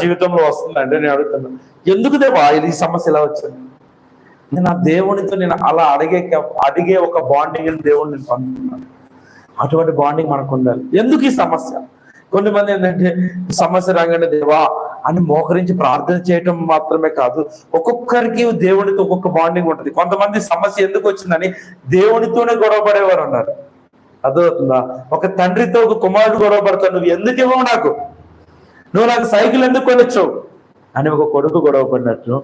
జీవితంలో వస్తుందంటే నేను అడుగుతున్నాను ఎందుకు దేవా ఇది సమస్య ఎలా వచ్చింది? నేను ఆ దేవునితో నేను అలా అడిగే అడిగే ఒక బాండింగ్ దేవుడిని నేను పొందుతున్నాను. అటువంటి బాండింగ్ మనకు ఉండాలి. ఎందుకు ఈ సమస్య? కొంతమంది ఏంటంటే సమస్య రాగానే దేవా అని మోకరించి ప్రార్థన చేయటం మాత్రమే కాదు. ఒక్కొక్కరికి దేవునితో ఒక్కొక్క బాండింగ్ ఉంటుంది. కొంతమంది సమస్య ఎందుకు వచ్చిందని దేవునితోనే గొడవ పడేవారు ఉన్నారు. అర్థమవుతుందా? ఒక తండ్రితో ఒక కుమారుడు గొడవ పడతావు నువ్వు ఎందుకు ఇవ్వవు నాకు? నువ్వు నాకు సైకిల్ ఎందుకు కొనొచ్చు? అని ఒక కొడుకు గొడవ పడినట్లు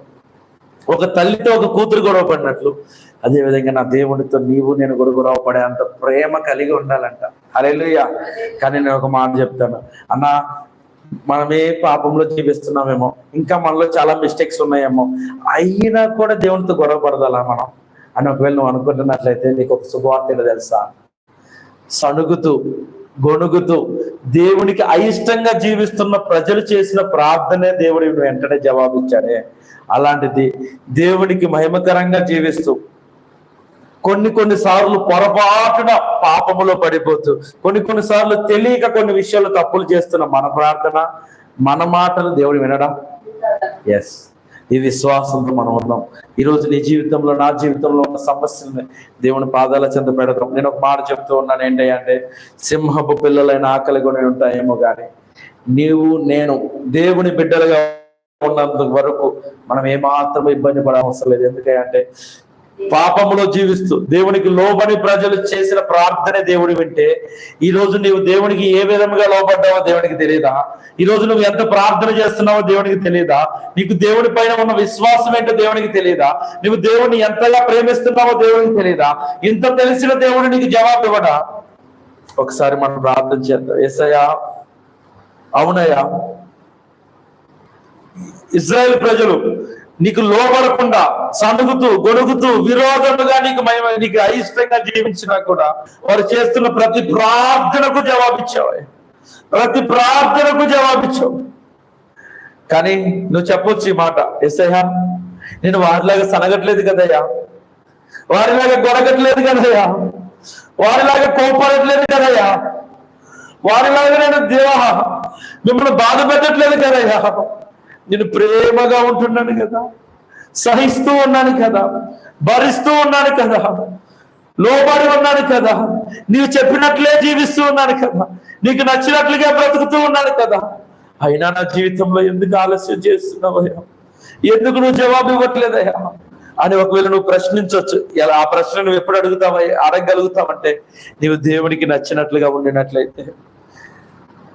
ఒక తల్లితో ఒక కూతురు గొడవ పడినట్లు అదే విధంగా నా దేవునితో నీవు నేను కూడా గొడవ పడే అంత ప్రేమ కలిగి ఉండాలంట. అలెలుయ్య కానీ నేను ఒక మాట చెప్తాను. అన్న మనమే పాపంలో జీవిస్తున్నామేమో. ఇంకా మనలో చాలా మిస్టేక్స్ ఉన్నాయేమో. అయినా కూడా దేవునితో గొడవ పడదాలా మనం? అని ఒకవేళ నువ్వు అనుకుంటున్నట్లయితే నీకు ఒక శుభవార్త తెలుసా? సణుగుతూ గొణుగుతూ దేవునికి అయిష్టంగా జీవిస్తున్న ప్రజలు చేసిన ప్రార్థనే దేవుడి వెంటనే జవాబిచ్చాడే. అలాంటిది దేవునికి మహిమకరంగా జీవిస్తూ కొన్ని కొన్ని సార్లు పొరపాటున పాపములో పడిపోతూ కొన్ని కొన్ని సార్లు తెలియక కొన్ని విషయాలు తప్పులు చేస్తున్న మన ప్రార్థన మన మాటలు దేవుడు వినడం? ఎస్ ఈ విశ్వాసంతో మనం ఉందాం ఈరోజు నీ జీవితంలో నా జీవితంలో ఉన్న సమస్యల్ని దేవుని పాదాల చెంత పెడతాం. నేను ఒక మాట చెప్తూ ఉన్నాను ఏంటి అంటే సింహపు పిల్లలైన ఆకలి కొని ఉంటాయేమో కానీ నీవు నేను దేవుని బిడ్డలుగా ఉన్నంత వరకు మనం ఏమాత్రం ఇబ్బంది పడవసరం లేదు. ఎందుకంటే పాపములో జీవిస్తూ దేవునికి లోబడి ప్రజలు చేసిన ప్రార్థన దేవుడు వింటే ఈ రోజు నీవు దేవునికి ఏ విధంగా లోబడ్డావో దేవునికి తెలియదా ఈ రోజు నువ్వు ఎంత ప్రార్థన చేస్తున్నావో దేవునికి తెలియదా నీకు దేవుని పైన ఉన్న విశ్వాసం ఏంటో దేవునికి తెలియదా నువ్వు దేవుని ఎంతగా ప్రేమిస్తున్నావో దేవునికి తెలియదా ఇంత తెలిసిన దేవుడు నీకు జవాబు ఇవ్వడా? ఒకసారి మనం ప్రార్థన చేద్దాం. ఎస్ఐయా అవునయ్యా. ఇజ్రాయెల్ ప్రజలు నీకు లోబడకుండా సణుగుతూ గొడుగుతూ విరోధముగా నీకు మహిమ నీకు అయిష్టంగా జీవించినా కూడా వారు చేస్తున్న ప్రతి ప్రార్థనకు జవాబిచ్చావు ప్రతి ప్రార్థనకు జవాబిచ్చావు కానీ నువ్వు చెప్పొచ్చు ఈ మాట ఎస్ఐహా నేను వారిలాగా సనగట్లేదు కదయ్యా. వారిలాగా గొడగట్లేదు కదయ్యా. వారిలాగా కోపడట్లేదు కదయ్యా. వారిలాగా నేను దేవా మిమ్మల్ని బాధ పెట్టట్లేదు కదయ్యా. నేను ప్రేమగా ఉంటున్నాను కదా. సహిస్తూ ఉన్నాను కదా. భరిస్తూ ఉన్నాను కదా. లోబడి ఉన్నాను కదా. నీవు చెప్పినట్లే జీవిస్తూ ఉన్నాను కదా. నీకు నచ్చినట్లుగా బ్రతుకుతూ ఉన్నాను కదా. అయినా నా జీవితంలో ఎందుకు ఆలస్యం చేస్తున్నావయ్యా ఎందుకు నువ్వు జవాబు ఇవ్వట్లేదయ్యా అని ఒకవేళ నువ్వు ప్రశ్నించవచ్చు ఎలా? ఆ ప్రశ్న నువ్వు ఎప్పుడు అడుగుతావయ్యా అడగగలుగుతావంటే నీవు దేవునికి నచ్చినట్లుగా ఉండినట్లయితే.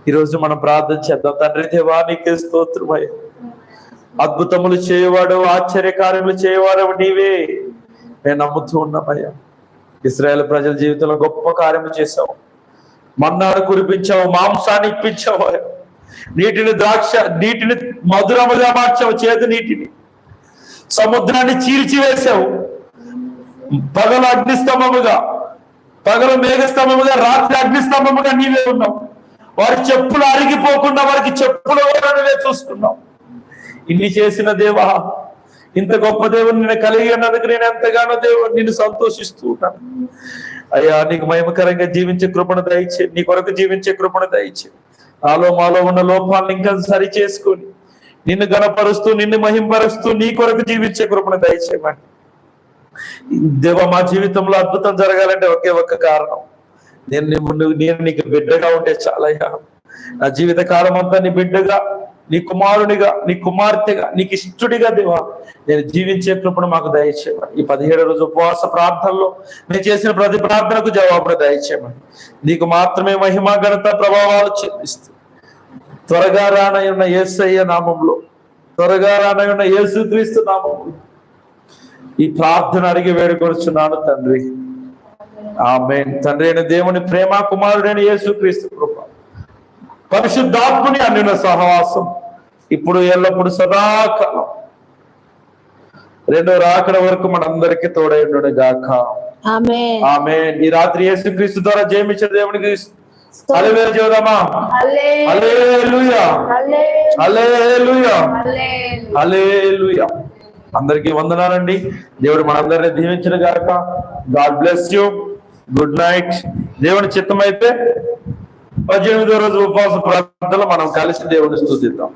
ఈరోజు మనం ప్రార్థన చేద్దాం. తండ్రి దేవా నీకే స్తోత్రమయ్యా అద్భుతములు చేయవాడు ఆశ్చర్యకార్యములు చేయవాడు నీవే. నేను నమ్ముతూ ఉన్నామయ్యా ఇస్రాయేల్ ప్రజల జీవితంలో గొప్ప కార్యము చేశావు. మన్నాడు కురిపించావు మాంసాన్ని ఇప్పించావు నీటిని ద్రాక్ష నీటిని మధురముగా మార్చావు చేతి నీటిని. సముద్రాన్ని చీల్చివేశావు. పగలు అగ్నిస్తంభముగా పగలు మేఘస్తంభముగా రాత్రి అగ్నిస్తంభముగా నీవే ఉన్నావు. వారి చెప్పులు అరిగిపోకుండా వారికి చెప్పులు నువ్వే చూసుకున్నావు. ఇన్ని చేసిన దేవా ఇంత గొప్ప దేవుని నేను కలిగి ఉన్నందుకు నేను ఎంతగానో దేవుడు నిన్ను సంతోషిస్తూ ఉంటాను అయ్యా నీకు మహిమకరంగా జీవించే కృపణ దయచే నీ కొరకు జీవించే కృపణ దయచే. నాలో మాలో ఉన్న లోపాలను ఇంకా సరి చేసుకొని నిన్ను గణపరుస్తూ నిన్ను మహింపరుస్తూ నీ కొరకు జీవించే కృపణ దయచేయమని దేవ మా జీవితంలో అద్భుతం జరగాలంటే ఒకే ఒక్క కారణం. నేను నేను నీకు బిడ్డగా ఉంటే చాలయ్యా. నా జీవిత కాలం అంతా నీ బిడ్డగా నీ కుమారునిగా నీ కుమార్తెగా నీకు ఇష్టడిగా దేవా నేను జీవించే కృపను మాకు దయచేయమని. ఈ పదిహేడు రోజు ఉపవాస ప్రార్థనలో నేను చేసిన ప్రతి ప్రార్థనకు జవాబును దయచేయమని. నీకు మాత్రమే మహిమ ఘనత ప్రభావాలు చెల్లిస్తూ త్వరగా రానయ్యున్న ఏసయ్య నామంలో త్వరగా రానయ్యున్న యేసుక్రీస్తు నామంలో ఈ ప్రార్థన అడిగి వేడుకొనుచున్నాను తండ్రి. ఆమె తండ్రి అయిన దేవుని ప్రేమ కుమారుడైన యేసుక్రీస్తు కృప పరిశుద్ధాత్ముని అన్నిన సహవాసం. ఇప్పుడు ఎల్లప్పుడు సదాకాలం. రెండో రాకడ వరకు మనందరికీ తోడై ఉండడు గాక ఆమె ఈ రాత్రి యేసుక్రీస్తు ద్వారా జయమించిన దేవునికి అందరికీ వందనాలండి. దేవుడు మనందరినీ దీవించిన గాక God bless you. Good night. దేవుని చిత్తమైతే పద్దెనిమిదో రోజు ఉపవాస ప్రార్థనలో మనం కలిసి దేవుని స్థుతిద్దాం.